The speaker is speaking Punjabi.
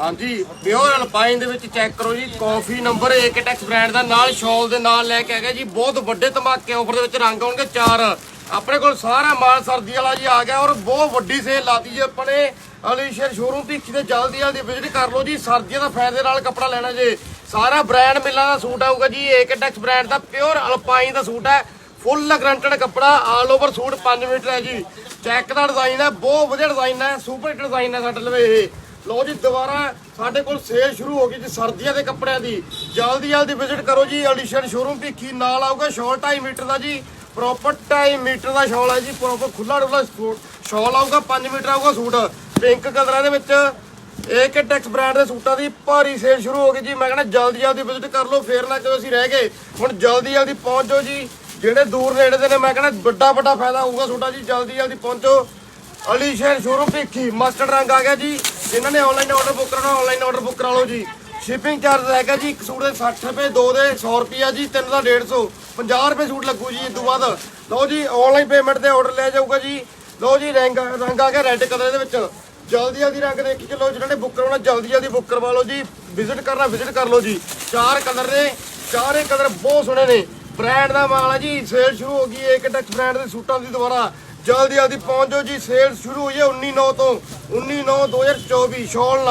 ਹਾਂਜੀ ਪਿਓਰ ਅਲਪਾਈਨ ਦੇ ਵਿੱਚ ਚੈੱਕ ਕਰੋ ਜੀ ਕਾਫੀ ਨੰਬਰ ਏਕਟੈਕਸ ਬ੍ਰਾਂਡ ਦਾ ਨਾਲ ਸ਼ਾਲ ਦੇ ਨਾਲ ਲੈ ਕੇ ਆ ਗਿਆ ਜੀ, ਬਹੁਤ ਵੱਡੇ ਧਮਾਕੇ ਆਫਰ ਦੇ ਵਿੱਚ ਰੰਗ ਆਉਣਗੇ ਚਾਰ। ਆਪਣੇ ਕੋਲ ਸਾਰਾ ਮਾਲ ਸਰਦੀ ਵਾਲਾ ਜੀ ਆ ਗਿਆ ਔਰ ਬਹੁਤ ਵੱਡੀ ਸੇਲ ਲਾਤੀ ਜੀ ਆਪਣੇ ਨੇ ਅਲੀਸ਼ਰ ਸ਼ੋਰੂਮ ਭਿੱਖੀ ਤੇ ਜਲਦੀ ਜਲਦੀ ਵਿਜ਼ਿਟ ਕਰ ਲਓ ਜੀ, ਸਰਦੀਆਂ ਦਾ ਫਾਇਦੇ ਨਾਲ ਕੱਪੜਾ ਲੈਣਾ ਜੇ। ਸਾਰਾ ਬ੍ਰਾਂਡ ਮਿਲਾਂ ਦਾ ਸੂਟ ਆਊਗਾ ਜੀ ਏਕਟੈਕਸ ਬ੍ਰਾਂਡ ਦਾ ਪਿਓਰ ਅਲਪਾਈਨ ਦਾ ਸੂਟ ਹੈ। ਫੁੱਲ ਗਰੰਟਡ ਕੱਪੜਾ ਆਲ ਓਵਰ ਸੂਟ 5 ਮੀਟਰ ਹੈ ਜੀ। ਚੈੱਕ ਦਾ ਡਿਜ਼ਾਈਨ ਹੈ, ਬਹੁਤ ਵਧੀਆ ਡਿਜ਼ਾਈਨ ਹੈ ਸੁਪਰ ਹਿੱਟ ਡਿਜ਼ਾਈਨ ਹੈ ਸਾਡੇ ਲਵੇ ਇਹ। ਲਓ ਜੀ, ਦੁਬਾਰਾ ਸਾਡੇ ਕੋਲ ਸੇਲ ਸ਼ੁਰੂ ਹੋ ਗਈ ਜੀ, ਸਰਦੀਆਂ ਦੇ ਕੱਪੜਿਆਂ ਦੀ। ਜਲਦੀ ਜਲਦੀ ਵਿਜ਼ਿਟ ਕਰੋ ਜੀ ਐਡੀਸ਼ਨ ਸ਼ੋਰੂਮ ਭਿੱਖੀ ਨਾਲ ਆਊਗਾ ਸ਼ਾਲ 2.5 ਮੀਟਰ ਦਾ ਜੀ ਪ੍ਰੋਪਰ 2.5 ਮੀਟਰ ਦਾ ਸ਼ਾਲ ਹੈ ਜੀ ਪ੍ਰੋਪਰ ਖੁੱਲਾ ਡੁੱਲਾ ਸ਼ਾਲ ਆਊਗਾ 5 ਮੀਟਰ ਆਊਗਾ ਸੂਟ। ਪਿੰਕ ਕਲਰਾਂ ਦੇ ਵਿੱਚ ਏਕੇ ਟੈਕਸ ਬ੍ਰਾਂਡ ਦੇ ਸੂਟਾਂ ਦੀ ਭਾਰੀ ਸੇਲ ਸ਼ੁਰੂ ਹੋ ਗਈ ਜੀ। ਮੈਂ ਕਹਿੰਦਾ ਜਲਦੀ ਜਲਦੀ ਵਿਜ਼ਿਟ ਕਰ ਲਓ, ਫੇਰ ਨਾ ਕਿਉਂ ਅਸੀਂ ਰਹਿ ਗਏ, ਹੁਣ ਜਲਦੀ ਜਲਦੀ ਪਹੁੰਚ ਜਾਓ ਜੀ। ਜਿਹੜੇ ਦੂਰ ਨੇੜੇ ਦੇ ਨੇ, ਮੈਂ ਕਹਿੰਦਾ ਵੱਡਾ ਵੱਡਾ ਫਾਇਦਾ ਹੋਊਗਾ ਸੂਟਾਂ ਜੀ, ਜਲਦੀ ਜਲਦੀ ਪਹੁੰਚੋ। ਅਲੀ ਸ਼ੋਰੂਮ ਭਿੱਖੀ ਮਸਟਰਡ ਰੰਗ ਆ ਗਿਆ ਜੀ। ਜਿਨ੍ਹਾਂ ਨੇ ਆਨਲਾਈਨ ਆਰਡਰ ਬੁੱਕ ਕਰਨਾ ਆਨਲਾਈਨ ਆਰਡਰ ਬੁੱਕ ਕਰਾ ਲਓ ਜੀ। ਸ਼ਿਪਿੰਗ ਚਾਰਜ ਹੈਗਾ ਜੀ, ਇੱਕ ਸੂਟ ਦੇ 60 ਰੁਪਏ, ਦੋ ਦੇ 100 ਰੁਪਿਆ ਜੀ, ਤਿੰਨ ਦਾ 150 50 ਰੁਪਏ ਸੂਟ ਲੱਗੂ ਜੀ ਇਸ ਤੋਂ ਬਾਅਦ। ਲਓ ਜੀ ਆਨਲਾਈਨ ਪੇਮੈਂਟ ਤੇ ਆਰਡਰ ਲੈ ਜਾਊਗਾ ਜੀ। ਲਓ ਜੀ, ਰੰਗ ਰੰਗ ਆ ਗਿਆ ਰੈੱਡ ਕਲਰ ਦੇ ਵਿੱਚ। ਜਲਦੀ ਜਲਦੀ ਰੰਗ ਦੇਖੀ ਚਲੋ ਜਿਹਨਾਂ ਨੇ ਬੁੱਕ ਕਰਾਉਣਾ, ਜਲਦੀ ਜਲਦੀ ਬੁੱਕ ਕਰਵਾ ਲਓ ਜੀ। ਵਿਜ਼ਿਟ ਕਰਨਾ ਵਿਜ਼ਿਟ ਕਰ ਲਓ ਜੀ। ਚਾਰ ਕਲਰ ਨੇ, ਚਾਰੇ ਕਲਰ ਬਹੁਤ ਸੋਹਣੇ ਨੇ। ਬ੍ਰਾਂਡ ਦਾ ਮਾਲ ਹੈ ਜੀ ਸੇਲ ਸ਼ੁਰੂ ਹੋ ਗਈ ਏਕ ਟੈਕਸ ਬ੍ਰਾਂਡ ਦੇ ਸੂਟਾਂ ਦੀ ਦੁਬਾਰਾ। ਜਲਦੀ ਜਲਦੀ ਪਹੁੰਚ ਜਾਓ ਜੀ, ਸੇਲ ਸ਼ੁਰੂ ਹੋਈ ਹੈ 19 9 ਤੋਂ 19 9 2024 ਸ਼ਾਲ